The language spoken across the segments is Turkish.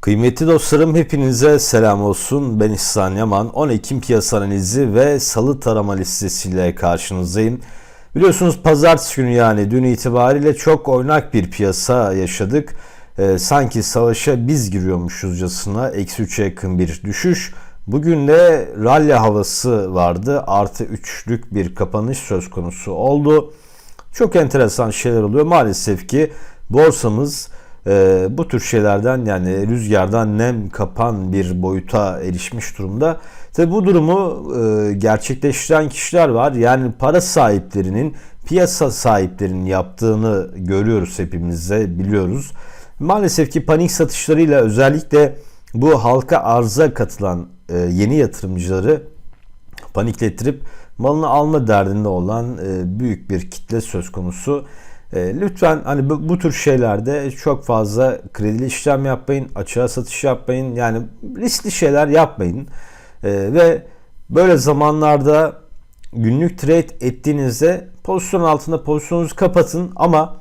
Kıymetli dostlarım hepinize selam olsun. Ben İhsan Yaman. 10 Ekim piyasa analizi ve salı tarama listesiyle karşınızdayım. Biliyorsunuz pazartesi günü yani dün itibariyle çok oynak bir piyasa yaşadık. Ee, sanki savaşa biz giriyormuşuzcasına eksi 3'e yakın bir düşüş. Bugün de rally havası vardı. Artı 3'lük bir kapanış söz konusu oldu. Çok enteresan şeyler oluyor. Maalesef ki borsamız e, bu tür şeylerden yani rüzgardan nem kapan bir boyuta erişmiş durumda. Tabi bu durumu e, gerçekleştiren kişiler var. Yani para sahiplerinin piyasa sahiplerinin yaptığını görüyoruz hepimiz biliyoruz. Maalesef ki panik satışlarıyla özellikle bu halka arza katılan e, yeni yatırımcıları paniklettirip malını alma derdinde olan e, büyük bir kitle söz konusu. E, lütfen hani bu, bu tür şeylerde çok fazla kredili işlem yapmayın, açığa satış yapmayın. Yani riskli şeyler yapmayın. E, ve böyle zamanlarda günlük trade ettiğinizde pozisyon altında pozisyonunuzu kapatın ama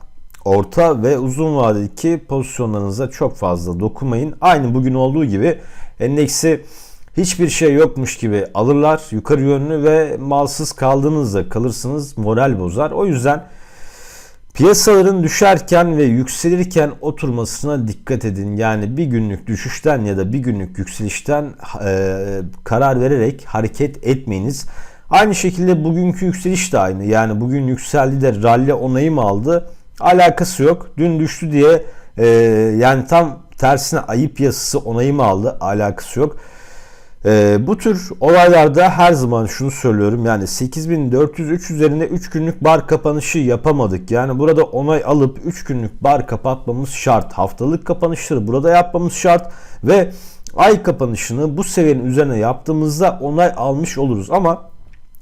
orta ve uzun vadedeki pozisyonlarınıza çok fazla dokunmayın. Aynı bugün olduğu gibi endeksi hiçbir şey yokmuş gibi alırlar yukarı yönlü ve malsız kaldığınızda kalırsınız moral bozar. O yüzden piyasaların düşerken ve yükselirken oturmasına dikkat edin. Yani bir günlük düşüşten ya da bir günlük yükselişten e, karar vererek hareket etmeyiniz. Aynı şekilde bugünkü yükseliş de aynı. Yani bugün yükseldi de rally onayım aldı. Alakası yok. Dün düştü diye e, yani tam tersine ayı piyasası onayım aldı. Alakası yok. Ee, bu tür olaylarda her zaman şunu söylüyorum yani 8403 üzerinde 3 günlük bar kapanışı yapamadık. Yani burada onay alıp 3 günlük bar kapatmamız şart. Haftalık kapanışları burada yapmamız şart ve ay kapanışını bu seviyenin üzerine yaptığımızda onay almış oluruz. Ama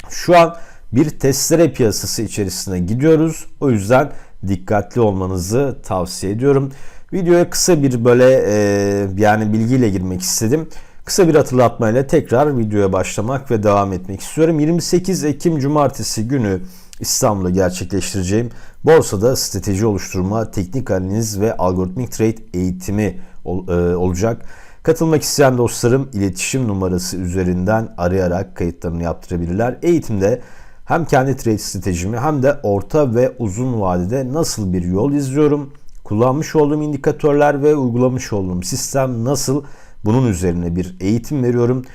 şu an bir testere piyasası içerisine gidiyoruz. O yüzden dikkatli olmanızı tavsiye ediyorum. Videoya kısa bir böyle e, yani bilgiyle girmek istedim. Kısa bir hatırlatmayla tekrar videoya başlamak ve devam etmek istiyorum. 28 Ekim Cumartesi günü İstanbul'da gerçekleştireceğim borsada strateji oluşturma, teknik analiz ve algoritmik trade eğitimi e, olacak. Katılmak isteyen dostlarım iletişim numarası üzerinden arayarak kayıtlarını yaptırabilirler. Eğitimde hem kendi trade stratejimi hem de orta ve uzun vadede nasıl bir yol izliyorum, kullanmış olduğum indikatörler ve uygulamış olduğum sistem nasıl bunun üzerine bir eğitim veriyorum.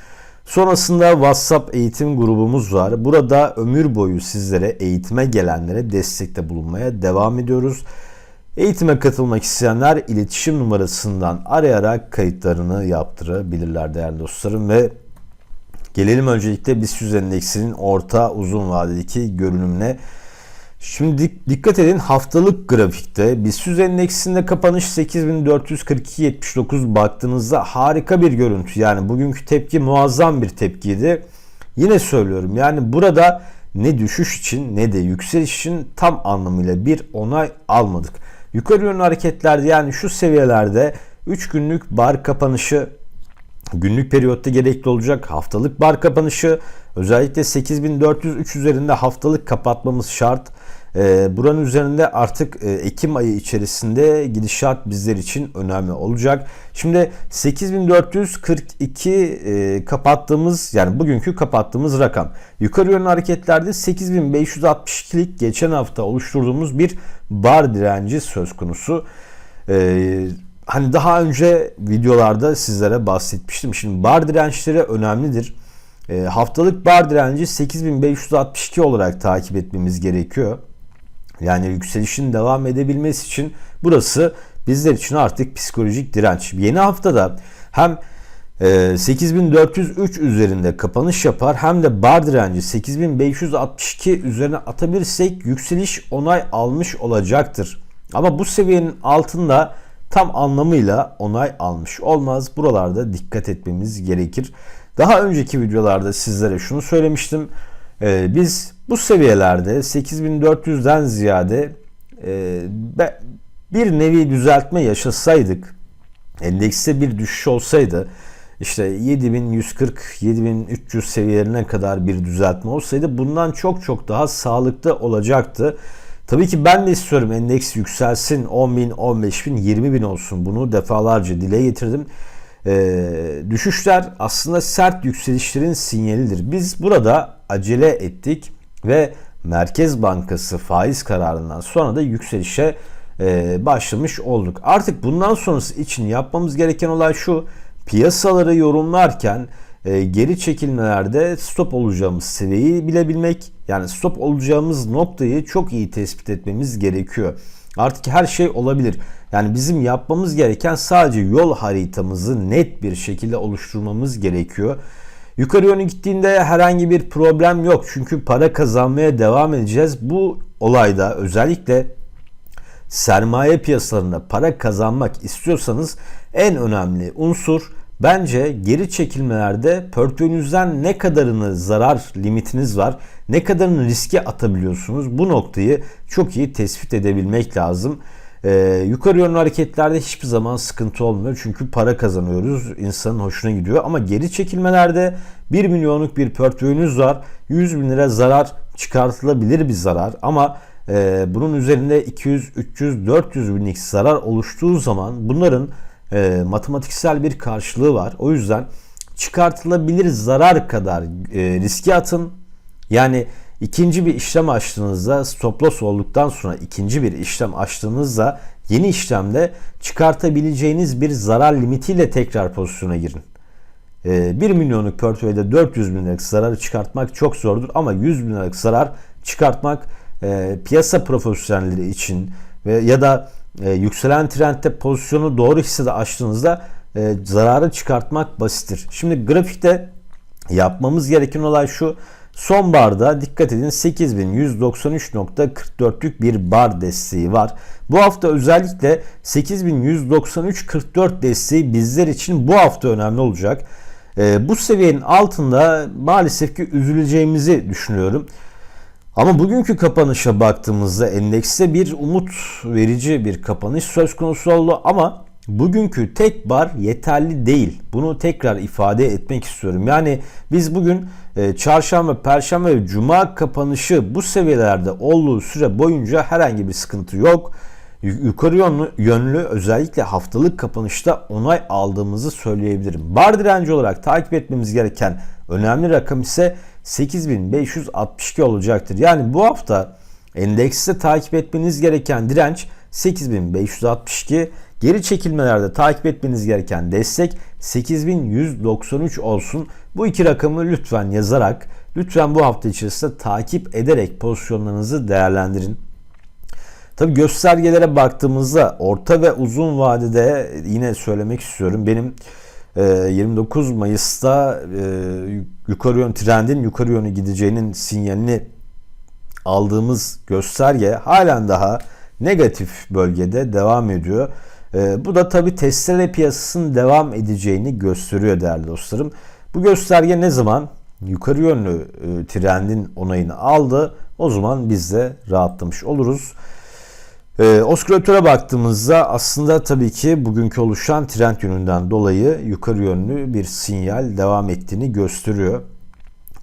Sonrasında WhatsApp eğitim grubumuz var. Burada ömür boyu sizlere eğitime gelenlere destekte bulunmaya devam ediyoruz. Eğitime katılmak isteyenler iletişim numarasından arayarak kayıtlarını yaptırabilirler değerli dostlarım ve gelelim öncelikle BIST endeksinin orta uzun vadedeki görünümüne. Şimdi dikkat edin haftalık grafikte BIST endeksinde kapanış 8442.79 baktığınızda harika bir görüntü. Yani bugünkü tepki muazzam bir tepkiydi. Yine söylüyorum yani burada ne düşüş için ne de yükseliş için tam anlamıyla bir onay almadık. Yukarı yönlü hareketlerde yani şu seviyelerde 3 günlük bar kapanışı günlük periyotta gerekli olacak. Haftalık bar kapanışı özellikle 8403 üzerinde haftalık kapatmamız şart. Ee, buranın üzerinde artık e, Ekim ayı içerisinde gidişat bizler için önemli olacak. Şimdi 8442 e, kapattığımız yani bugünkü kapattığımız rakam. Yukarı yönlü hareketlerde 8562'lik geçen hafta oluşturduğumuz bir bar direnci söz konusu. Ee, hani daha önce videolarda sizlere bahsetmiştim. Şimdi bar dirençleri önemlidir. E, haftalık bar direnci 8562 olarak takip etmemiz gerekiyor. Yani yükselişin devam edebilmesi için burası bizler için artık psikolojik direnç. Yeni haftada hem 8403 e, üzerinde kapanış yapar hem de bar direnci 8562 üzerine atabilirsek yükseliş onay almış olacaktır. Ama bu seviyenin altında tam anlamıyla onay almış olmaz. Buralarda dikkat etmemiz gerekir. Daha önceki videolarda sizlere şunu söylemiştim. Ee, biz bu seviyelerde 8400'den ziyade e, bir nevi düzeltme yaşasaydık, endekste bir düşüş olsaydı, işte 7140 7300 seviyelerine kadar bir düzeltme olsaydı bundan çok çok daha sağlıklı olacaktı. Tabii ki ben de istiyorum endeks yükselsin 10 bin, 15 bin, 20 bin olsun. Bunu defalarca dile getirdim. E, düşüşler aslında sert yükselişlerin sinyalidir. Biz burada acele ettik ve Merkez Bankası faiz kararından sonra da yükselişe e, başlamış olduk. Artık bundan sonrası için yapmamız gereken olay şu. Piyasaları yorumlarken e, geri çekilmelerde stop olacağımız seviyeyi bilebilmek. Yani stop olacağımız noktayı çok iyi tespit etmemiz gerekiyor. Artık her şey olabilir. Yani bizim yapmamız gereken sadece yol haritamızı net bir şekilde oluşturmamız gerekiyor. Yukarı yönü gittiğinde herhangi bir problem yok. Çünkü para kazanmaya devam edeceğiz. Bu olayda özellikle sermaye piyasalarında para kazanmak istiyorsanız en önemli unsur bence geri çekilmelerde portföyünüzden ne kadarını zarar limitiniz var, ne kadarını riske atabiliyorsunuz bu noktayı çok iyi tespit edebilmek lazım. Ee, yukarı yönlü hareketlerde hiçbir zaman sıkıntı olmuyor. Çünkü para kazanıyoruz. insanın hoşuna gidiyor. Ama geri çekilmelerde 1 milyonluk bir portföyünüz var. 100 bin lira zarar çıkartılabilir bir zarar. Ama e, bunun üzerinde 200, 300, 400 binlik zarar oluştuğu zaman bunların e, matematiksel bir karşılığı var. O yüzden çıkartılabilir zarar kadar e, riske atın. Yani ikinci bir işlem açtığınızda stop loss olduktan sonra ikinci bir işlem açtığınızda yeni işlemde çıkartabileceğiniz bir zarar limitiyle tekrar pozisyona girin. 1 ee, milyonluk portföyde 400 bin liralık zararı çıkartmak çok zordur ama 100 bin liralık zarar çıkartmak e, piyasa profesyonelleri için ve ya da e, yükselen trendte pozisyonu doğru hissede açtığınızda e, zararı çıkartmak basittir. Şimdi grafikte yapmamız gereken olay şu. Son barda dikkat edin 8193.44'lük bir bar desteği var. Bu hafta özellikle 8193.44 desteği bizler için bu hafta önemli olacak. Ee, bu seviyenin altında maalesef ki üzüleceğimizi düşünüyorum. Ama bugünkü kapanışa baktığımızda endekste bir umut verici bir kapanış söz konusu oldu ama bugünkü tek bar yeterli değil. Bunu tekrar ifade etmek istiyorum. Yani biz bugün e, çarşamba, perşembe ve cuma kapanışı bu seviyelerde olduğu süre boyunca herhangi bir sıkıntı yok. Yukarı yönlü, yönlü özellikle haftalık kapanışta onay aldığımızı söyleyebilirim. Bar direnci olarak takip etmemiz gereken önemli rakam ise 8562 olacaktır. Yani bu hafta endekste takip etmeniz gereken direnç 8562 Geri çekilmelerde takip etmeniz gereken destek 8193 olsun. Bu iki rakamı lütfen yazarak, lütfen bu hafta içerisinde takip ederek pozisyonlarınızı değerlendirin. Tabi göstergelere baktığımızda orta ve uzun vadede yine söylemek istiyorum. Benim 29 Mayıs'ta yukarı yön trendin yukarı yönü gideceğinin sinyalini aldığımız gösterge halen daha negatif bölgede devam ediyor. E, bu da tabi testere piyasasının devam edeceğini gösteriyor değerli dostlarım. Bu gösterge ne zaman yukarı yönlü e, trendin onayını aldı o zaman biz de rahatlamış oluruz. E, Oskulatöre baktığımızda aslında tabii ki bugünkü oluşan trend yönünden dolayı yukarı yönlü bir sinyal devam ettiğini gösteriyor.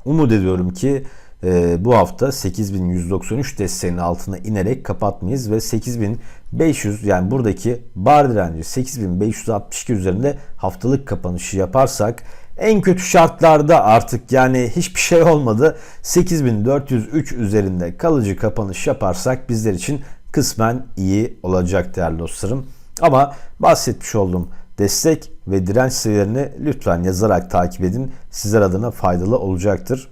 Umut ediyorum ki e, bu hafta 8193 desteğinin altına inerek kapatmayız ve 8500 yani buradaki bar direnci 8562 üzerinde haftalık kapanışı yaparsak en kötü şartlarda artık yani hiçbir şey olmadı 8403 üzerinde kalıcı kapanış yaparsak bizler için kısmen iyi olacak değerli dostlarım. Ama bahsetmiş olduğum destek ve direnç seviyelerini lütfen yazarak takip edin. Sizler adına faydalı olacaktır.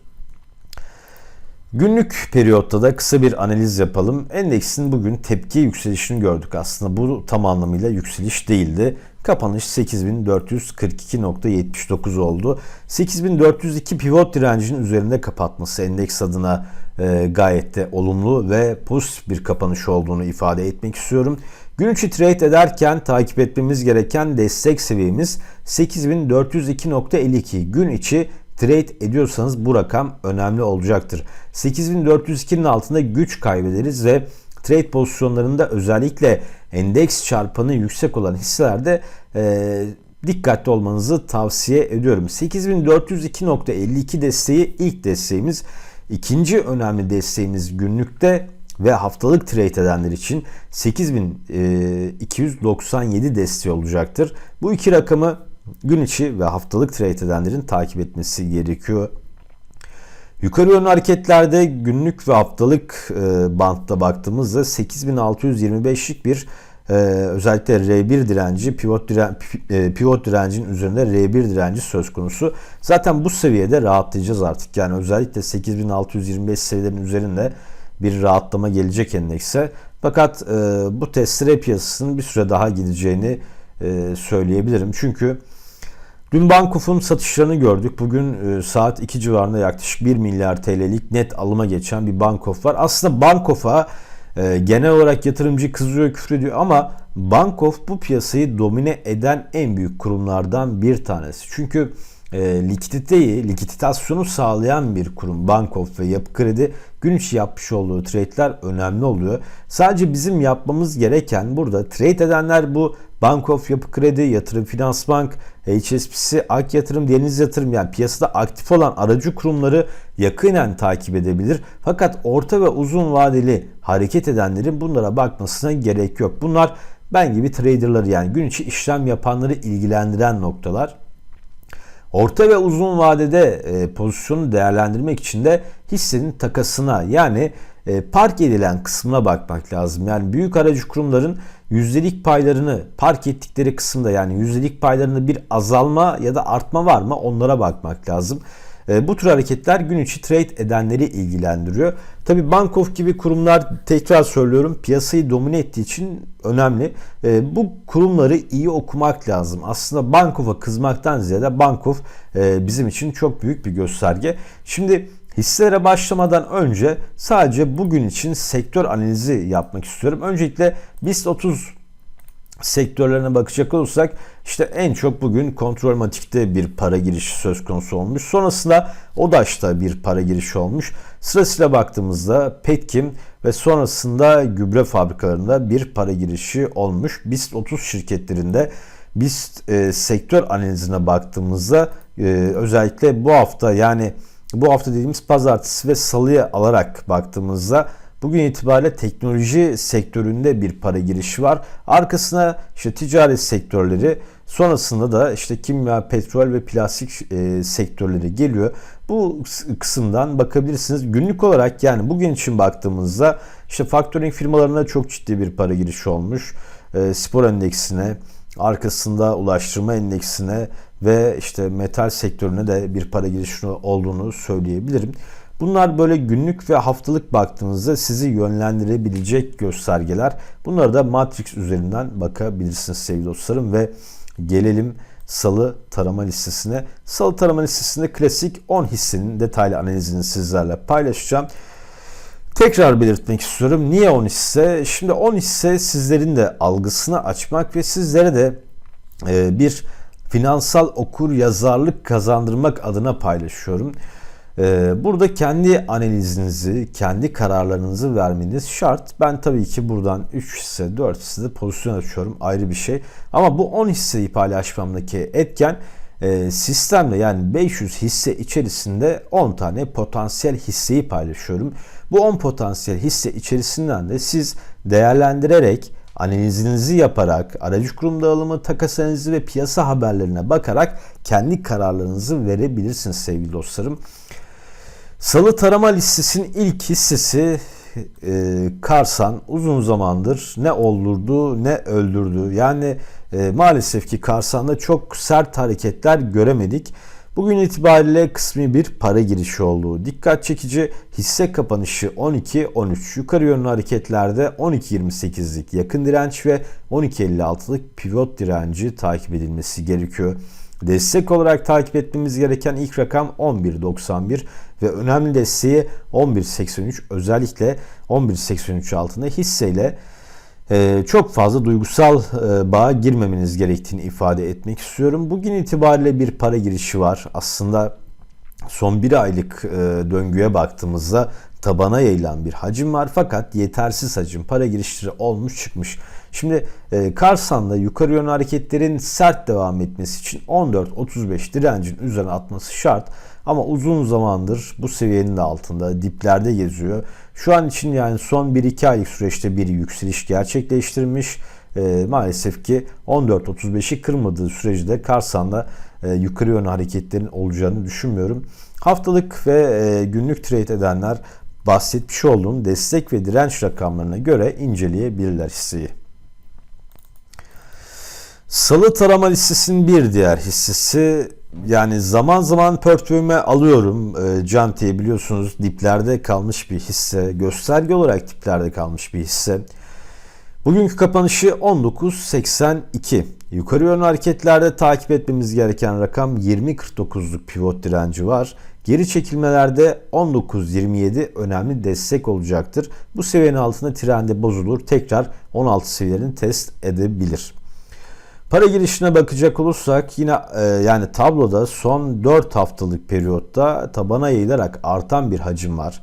Günlük periyotta da kısa bir analiz yapalım. Endeksin bugün tepki yükselişini gördük aslında. Bu tam anlamıyla yükseliş değildi. Kapanış 8442.79 oldu. 8402 pivot direncinin üzerinde kapatması endeks adına e, gayet de olumlu ve pozitif bir kapanış olduğunu ifade etmek istiyorum. Gün içi trade ederken takip etmemiz gereken destek seviyemiz 8402.52. Gün içi trade ediyorsanız bu rakam önemli olacaktır. 8402'nin altında güç kaybederiz ve trade pozisyonlarında özellikle endeks çarpanı yüksek olan hisselerde e, dikkatli olmanızı tavsiye ediyorum. 8402.52 desteği ilk desteğimiz. İkinci önemli desteğimiz günlükte ve haftalık trade edenler için 8297 desteği olacaktır. Bu iki rakamı gün içi ve haftalık trade edenlerin takip etmesi gerekiyor. Yukarı yönlü hareketlerde günlük ve haftalık e, bantta baktığımızda 8625'lik bir e, özellikle R1 direnci, pivot, diren, e, pivot direncinin üzerinde R1 direnci söz konusu. Zaten bu seviyede rahatlayacağız artık. Yani özellikle 8625 seviyelerin üzerinde bir rahatlama gelecek endekse. Fakat e, bu testere piyasasının bir süre daha gideceğini e, söyleyebilirim. Çünkü Dün Bankof'un satışlarını gördük. Bugün e, saat 2 civarında yaklaşık 1 milyar TL'lik net alıma geçen bir Bankof var. Aslında Bankof'a e, genel olarak yatırımcı kızıyor, küfrediyor ama Bankof bu piyasayı domine eden en büyük kurumlardan bir tanesi. Çünkü e, likiditeyi, likiditasyonu sağlayan bir kurum Bankof ve Yapı Kredi gün içi yapmış olduğu trade'ler önemli oluyor. Sadece bizim yapmamız gereken burada trade edenler bu Bankof, Yapı Kredi, Yatırım Finans Bank, HSBC, Ak Yatırım, Deniz Yatırım yani piyasada aktif olan aracı kurumları yakinen takip edebilir. Fakat orta ve uzun vadeli hareket edenlerin bunlara bakmasına gerek yok. Bunlar ben gibi traderları yani gün içi işlem yapanları ilgilendiren noktalar. Orta ve uzun vadede e, pozisyonu değerlendirmek için de hissenin takasına yani e, park edilen kısmına bakmak lazım. Yani büyük aracı kurumların yüzdelik paylarını park ettikleri kısımda yani yüzdelik paylarında bir azalma ya da artma var mı onlara bakmak lazım. E, bu tür hareketler gün içi trade edenleri ilgilendiriyor. Tabi Bankof gibi kurumlar tekrar söylüyorum piyasayı domine ettiği için önemli. E, bu kurumları iyi okumak lazım. Aslında Bankof'a kızmaktan ziyade Bankof e, bizim için çok büyük bir gösterge. Şimdi Hisselere başlamadan önce sadece bugün için sektör analizi yapmak istiyorum. Öncelikle BIST 30 sektörlerine bakacak olursak işte en çok bugün kontrol matikte bir para girişi söz konusu olmuş. Sonrasında ODAŞ'ta bir para girişi olmuş. Sırasıyla baktığımızda Petkim ve sonrasında gübre fabrikalarında bir para girişi olmuş. BIST 30 şirketlerinde BIST e, sektör analizine baktığımızda e, özellikle bu hafta yani bu hafta dediğimiz pazartesi ve salıya alarak baktığımızda bugün itibariyle teknoloji sektöründe bir para girişi var. Arkasına işte ticaret sektörleri sonrasında da işte kimya, petrol ve plastik e, sektörleri geliyor. Bu kısımdan bakabilirsiniz. Günlük olarak yani bugün için baktığımızda işte factoring firmalarına çok ciddi bir para girişi olmuş. E, spor endeksine, arkasında ulaştırma endeksine ve işte metal sektörüne de bir para girişi olduğunu söyleyebilirim. Bunlar böyle günlük ve haftalık baktığınızda sizi yönlendirebilecek göstergeler. Bunları da Matrix üzerinden bakabilirsiniz sevgili dostlarım ve gelelim salı tarama listesine. Salı tarama listesinde klasik 10 hissenin detaylı analizini sizlerle paylaşacağım. Tekrar belirtmek istiyorum. Niye 10 hisse? Şimdi 10 hisse sizlerin de algısını açmak ve sizlere de e, bir finansal okur yazarlık kazandırmak adına paylaşıyorum. E, burada kendi analizinizi, kendi kararlarınızı vermeniz şart. Ben tabii ki buradan 3 hisse, 4 hisse de pozisyon açıyorum ayrı bir şey. Ama bu 10 hisseyi paylaşmamdaki etken e, sistemle yani 500 hisse içerisinde 10 tane potansiyel hisseyi paylaşıyorum. Bu 10 potansiyel hisse içerisinden de siz değerlendirerek analizinizi yaparak, aracı kurum dağılımı, takas analizi ve piyasa haberlerine bakarak kendi kararlarınızı verebilirsiniz sevgili dostlarım. Salı tarama listesinin ilk hissesi e, Karsan uzun zamandır ne olurdu ne öldürdü. Yani e, maalesef ki Karsan'da çok sert hareketler göremedik. Bugün itibariyle kısmi bir para girişi oldu. Dikkat çekici hisse kapanışı 12-13 yukarı yönlü hareketlerde 12-28'lik yakın direnç ve 12-56'lık pivot direnci takip edilmesi gerekiyor. Destek olarak takip etmemiz gereken ilk rakam 11.91 ve önemli desteği 11.83 özellikle 11.83 altında hisseyle çok fazla duygusal e, bağa girmemeniz gerektiğini ifade etmek istiyorum. Bugün itibariyle bir para girişi var. Aslında son bir aylık e, döngüye baktığımızda tabana yayılan bir hacim var fakat yetersiz hacim para girişleri olmuş çıkmış. Şimdi e, Karsan'da yukarı yönlü hareketlerin sert devam etmesi için 14-35 direncin üzerine atması şart. Ama uzun zamandır bu seviyenin altında diplerde geziyor. Şu an için yani son 1-2 aylık süreçte bir yükseliş gerçekleştirmiş. e, maalesef ki 14.35'i kırmadığı sürece de Karsan'da e, yukarı yönlü hareketlerin olacağını düşünmüyorum. Haftalık ve e, günlük trade edenler bahsetmiş olduğum destek ve direnç rakamlarına göre inceleyebilirler hisseyi. Salı tarama listesinin bir diğer hissesi yani zaman zaman portföyüme alıyorum. E, Canti'ye biliyorsunuz diplerde kalmış bir hisse. Gösterge olarak diplerde kalmış bir hisse. Bugünkü kapanışı 19.82. Yukarı yönlü hareketlerde takip etmemiz gereken rakam 20.49'luk pivot direnci var. Geri çekilmelerde 19.27 önemli destek olacaktır. Bu seviyenin altında trende bozulur. Tekrar 16 seviyelerini test edebilir. Para girişine bakacak olursak yine e, yani tabloda son 4 haftalık periyotta tabana yayılarak artan bir hacim var.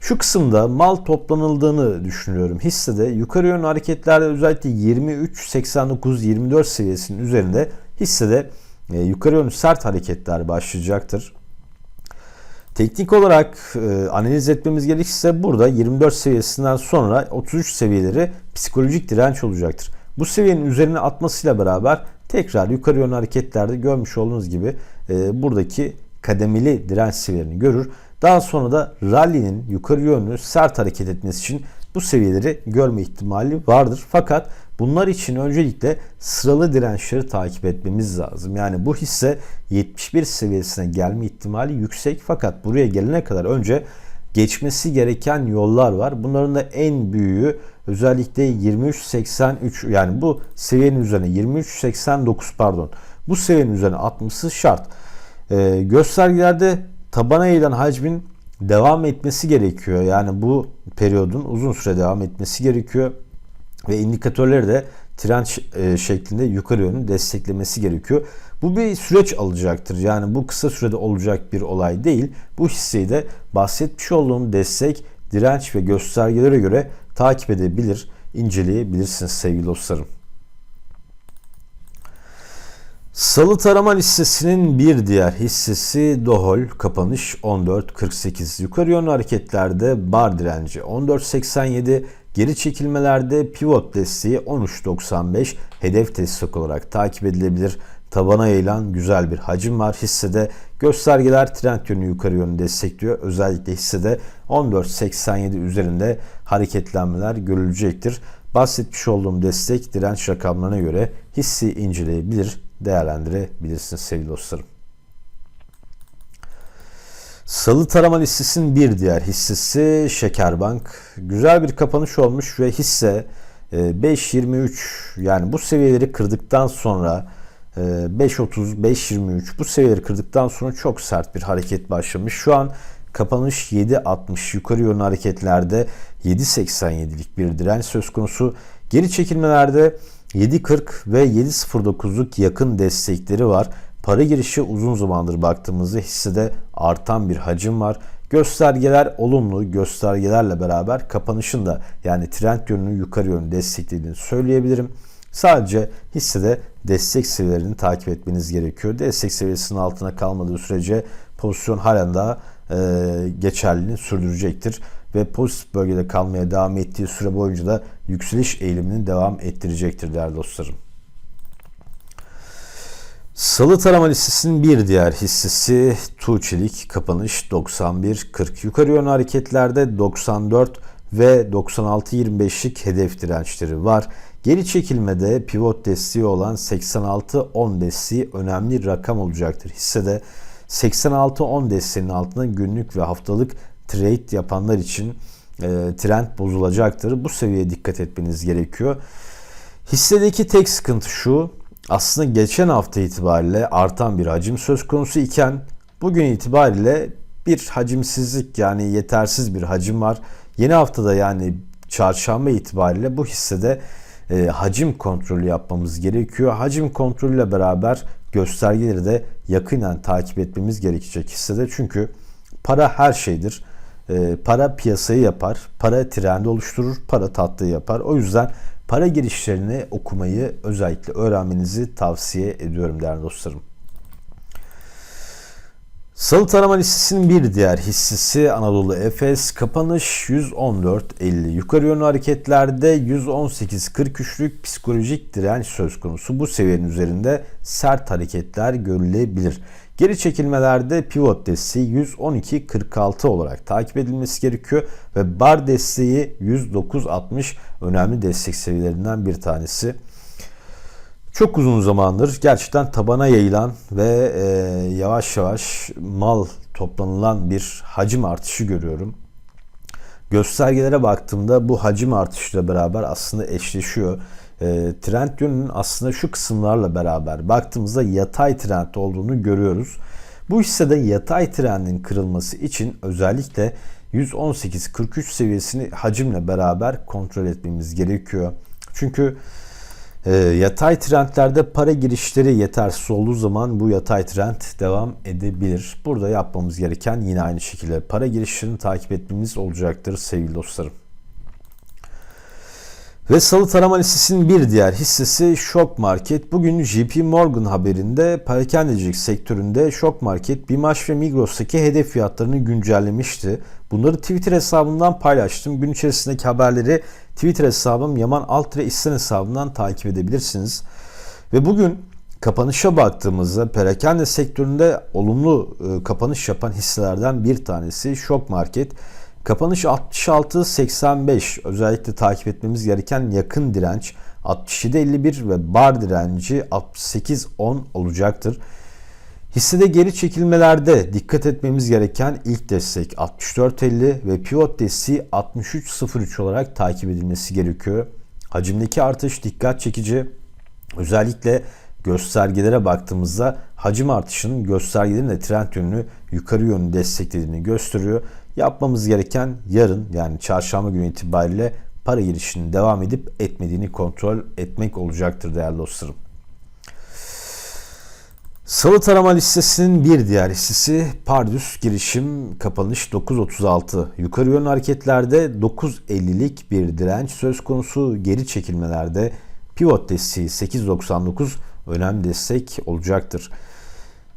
Şu kısımda mal toplanıldığını düşünüyorum. Hissede yukarı yönlü hareketlerde özellikle 23, 89, 24 seviyesinin üzerinde hissede e, yukarı yönlü sert hareketler başlayacaktır. Teknik olarak e, analiz etmemiz gerekirse burada 24 seviyesinden sonra 33 seviyeleri psikolojik direnç olacaktır. Bu seviyenin üzerine atmasıyla beraber tekrar yukarı yönlü hareketlerde görmüş olduğunuz gibi e, buradaki kademeli direnç seviyelerini görür. Daha sonra da rally'nin yukarı yönlü sert hareket etmesi için bu seviyeleri görme ihtimali vardır. Fakat bunlar için öncelikle sıralı dirençleri takip etmemiz lazım. Yani bu hisse 71 seviyesine gelme ihtimali yüksek fakat buraya gelene kadar önce geçmesi gereken yollar var. Bunların da en büyüğü özellikle 23.83 yani bu seviyenin üzerine 23.89 pardon bu seviyenin üzerine atması şart. Ee, göstergelerde tabana eğilen hacmin devam etmesi gerekiyor. Yani bu periyodun uzun süre devam etmesi gerekiyor ve indikatörleri de trend e, şeklinde yukarı yönü desteklemesi gerekiyor. Bu bir süreç alacaktır. Yani bu kısa sürede olacak bir olay değil. Bu hisseyi de bahsetmiş olduğum destek, direnç ve göstergelere göre takip edebilir, inceleyebilirsiniz sevgili dostlarım. Salı tarama listesinin bir diğer hissesi Dohol kapanış 14.48. Yukarı yönlü hareketlerde bar direnci 14.87, geri çekilmelerde pivot desteği 13.95 hedef destek olarak takip edilebilir. Tabana yayılan güzel bir hacim var. Hissede göstergeler trend yönü yukarı yönü destekliyor. Özellikle hissede 14.87 üzerinde hareketlenmeler görülecektir. Bahsetmiş olduğum destek direnç rakamlarına göre hissi inceleyebilir, değerlendirebilirsiniz sevgili dostlarım. Salı tarama listesinin bir diğer hissesi Şekerbank. Güzel bir kapanış olmuş ve hisse 5.23 e, yani bu seviyeleri kırdıktan sonra 5.30, e, 5.23 bu seviyeleri kırdıktan sonra çok sert bir hareket başlamış. Şu an kapanış 7.60 yukarı yönlü hareketlerde 7.87'lik bir direnç söz konusu. Geri çekilmelerde 7.40 ve 7.09'luk yakın destekleri var. Para girişi uzun zamandır baktığımızda hissede artan bir hacim var. Göstergeler olumlu göstergelerle beraber kapanışın da yani trend yönünü yukarı yönlü desteklediğini söyleyebilirim. Sadece hissede destek seviyelerini takip etmeniz gerekiyor. Destek seviyesinin altına kalmadığı sürece pozisyon halen daha e, geçerliliğini sürdürecektir ve pozitif bölgede kalmaya devam ettiği süre boyunca da yükseliş eğilimini devam ettirecektir değerli dostlarım. Salı tarama listesinin bir diğer hissesi Tuğçelik kapanış 91.40 yukarı yönlü hareketlerde 94 ve 96.25'lik hedef dirençleri var. Geri çekilmede pivot desteği olan 86-10 desteği önemli rakam olacaktır. Hissede 86-10 desteğinin altında günlük ve haftalık trade yapanlar için e, trend bozulacaktır. Bu seviyeye dikkat etmeniz gerekiyor. Hissedeki tek sıkıntı şu. Aslında geçen hafta itibariyle artan bir hacim söz konusu iken bugün itibariyle bir hacimsizlik yani yetersiz bir hacim var. Yeni haftada yani çarşamba itibariyle bu hissede e, hacim kontrolü yapmamız gerekiyor. Hacim kontrolüyle beraber göstergeleri de yakinen takip etmemiz gerekecek hissede. Çünkü para her şeydir. E, para piyasayı yapar, para trendi oluşturur, para tatlıyı yapar. O yüzden para girişlerini okumayı özellikle öğrenmenizi tavsiye ediyorum değerli dostlarım. Salı tarama listesinin bir diğer hissesi Anadolu Efes kapanış 114.50 yukarı yönlü hareketlerde 118.43'lük psikolojik direnç söz konusu. Bu seviyenin üzerinde sert hareketler görülebilir. Geri çekilmelerde pivot desteği 112.46 olarak takip edilmesi gerekiyor ve bar desteği 109.60 önemli destek seviyelerinden bir tanesi. Çok uzun zamandır gerçekten tabana yayılan ve e, yavaş yavaş mal toplanılan bir hacim artışı görüyorum. Göstergelere baktığımda bu hacim artışıyla beraber aslında eşleşiyor. E, trend yönünün aslında şu kısımlarla beraber baktığımızda yatay trend olduğunu görüyoruz. Bu hissede yatay trendin kırılması için özellikle 118.43 seviyesini hacimle beraber kontrol etmemiz gerekiyor. Çünkü e, yatay trendlerde para girişleri yetersiz olduğu zaman bu yatay trend devam edebilir. Burada yapmamız gereken yine aynı şekilde para girişlerini takip etmemiz olacaktır sevgili dostlarım. Ve salı tarama listesinin bir diğer hissesi Shock Market. Bugün JP Morgan haberinde perakendecilik sektöründe Shock Market, Bimaş ve Migros'taki hedef fiyatlarını güncellemişti. Bunları Twitter hesabından paylaştım. Gün içerisindeki haberleri Twitter hesabım Yaman Altre İsten hesabından takip edebilirsiniz. Ve bugün kapanışa baktığımızda perakende sektöründe olumlu e, kapanış yapan hisselerden bir tanesi Shock Market. Kapanış 66.85 özellikle takip etmemiz gereken yakın direnç 67.51 ve bar direnci 68.10 olacaktır. Hissede geri çekilmelerde dikkat etmemiz gereken ilk destek 64.50 ve pivot desteği 63.03 olarak takip edilmesi gerekiyor. Hacimdeki artış dikkat çekici. Özellikle göstergelere baktığımızda hacim artışının göstergelerin de trend yönünü yukarı yönlü desteklediğini gösteriyor. Yapmamız gereken yarın yani çarşamba günü itibariyle para girişinin devam edip etmediğini kontrol etmek olacaktır değerli dostlarım. Salı tarama listesinin bir diğer hissesi Pardus girişim kapanış 9.36. Yukarı yönlü hareketlerde 9.50'lik bir direnç söz konusu geri çekilmelerde pivot desteği 8.99 önemli destek olacaktır.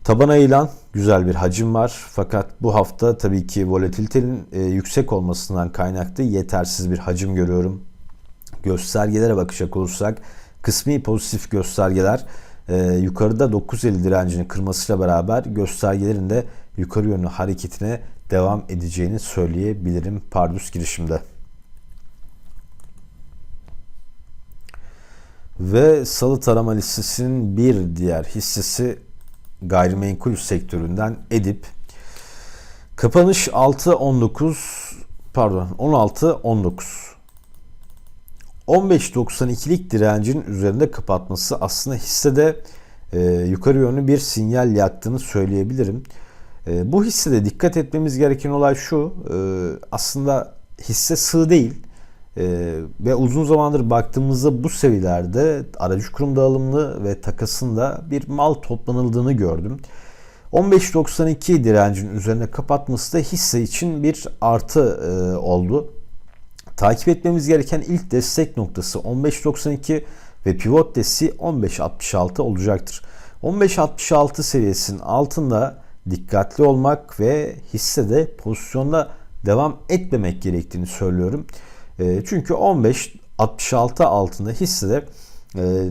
Tabana ilan güzel bir hacim var fakat bu hafta tabii ki volatilitenin e, yüksek olmasından kaynaklı yetersiz bir hacim görüyorum. Göstergelere bakacak olursak kısmi pozitif göstergeler e, yukarıda 950 direncini kırmasıyla beraber göstergelerin de yukarı yönlü hareketine devam edeceğini söyleyebilirim Pardus girişimde. Ve salı tarama listesinin bir diğer hissesi gayrimenkul sektöründen Edip. Kapanış 6.19 pardon 16.19 15.92'lik direncin üzerinde kapatması aslında hissede e, yukarı yönlü bir sinyal yaktığını söyleyebilirim. E, bu hissede dikkat etmemiz gereken olay şu. E, aslında hisse sığ değil. E, ve uzun zamandır baktığımızda bu seviyelerde aracı kurum dağılımlı ve takasında bir mal toplanıldığını gördüm. 15.92 direncin üzerine kapatması da hisse için bir artı e, oldu. Takip etmemiz gereken ilk destek noktası 15.92 ve pivot desteği 15.66 olacaktır. 15.66 seviyesinin altında dikkatli olmak ve hissede pozisyonda devam etmemek gerektiğini söylüyorum. E, çünkü 15.66 altında hissede e,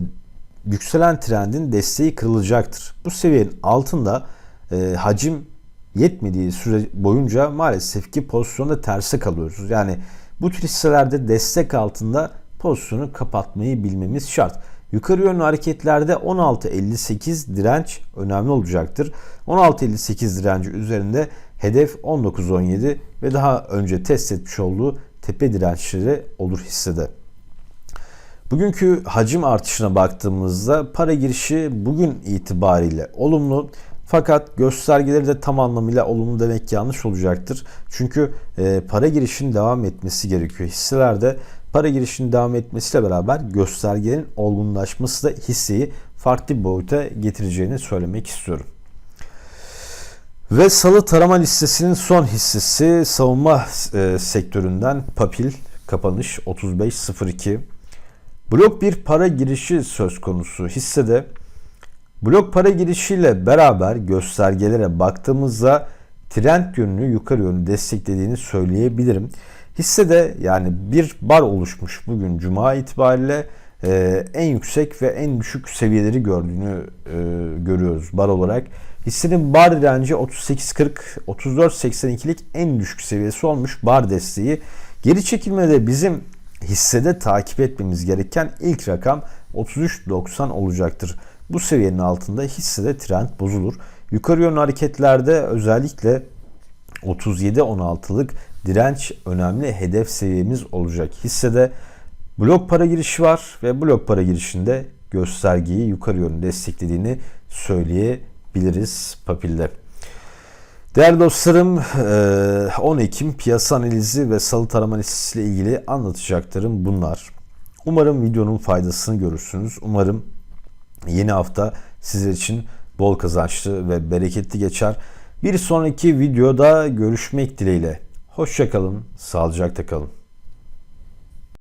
yükselen trendin desteği kırılacaktır. Bu seviyenin altında e, hacim yetmediği süre boyunca maalesef ki pozisyonda terse kalıyoruz. Yani bu tür hisselerde destek altında pozisyonu kapatmayı bilmemiz şart. Yukarı yönlü hareketlerde 16.58 direnç önemli olacaktır. 16.58 direnci üzerinde hedef 19.17 ve daha önce test etmiş olduğu tepe dirençleri olur hissede. Bugünkü hacim artışına baktığımızda para girişi bugün itibariyle olumlu. Fakat göstergeleri de tam anlamıyla olumlu demek yanlış olacaktır. Çünkü e, para girişinin devam etmesi gerekiyor. Hisselerde para girişinin devam etmesiyle beraber göstergenin olgunlaşması da hisseyi farklı bir boyuta getireceğini söylemek istiyorum. Ve salı tarama listesinin son hissesi savunma e, sektöründen Papil kapanış 35.02. Blok bir para girişi söz konusu hissede Blok para girişiyle beraber göstergelere baktığımızda trend yönünü yukarı yönlü desteklediğini söyleyebilirim. Hissede yani bir bar oluşmuş bugün cuma itibariyle e, en yüksek ve en düşük seviyeleri gördüğünü e, görüyoruz bar olarak. Hissenin bar direnci 38.40 34.82'lik en düşük seviyesi olmuş bar desteği. Geri çekilmede bizim hissede takip etmemiz gereken ilk rakam 33.90 olacaktır. Bu seviyenin altında hissede trend bozulur. Yukarı yönlü hareketlerde özellikle 37.16'lık direnç önemli hedef seviyemiz olacak. Hissede blok para girişi var ve blok para girişinde göstergeyi yukarı yönlü desteklediğini söyleyebiliriz papilde. Değerli dostlarım 10 Ekim piyasa analizi ve salı tarama listesi ile ilgili anlatacaklarım bunlar. Umarım videonun faydasını görürsünüz. Umarım yeni hafta sizler için bol kazançlı ve bereketli geçer. Bir sonraki videoda görüşmek dileğiyle. Hoşçakalın, sağlıcakla kalın.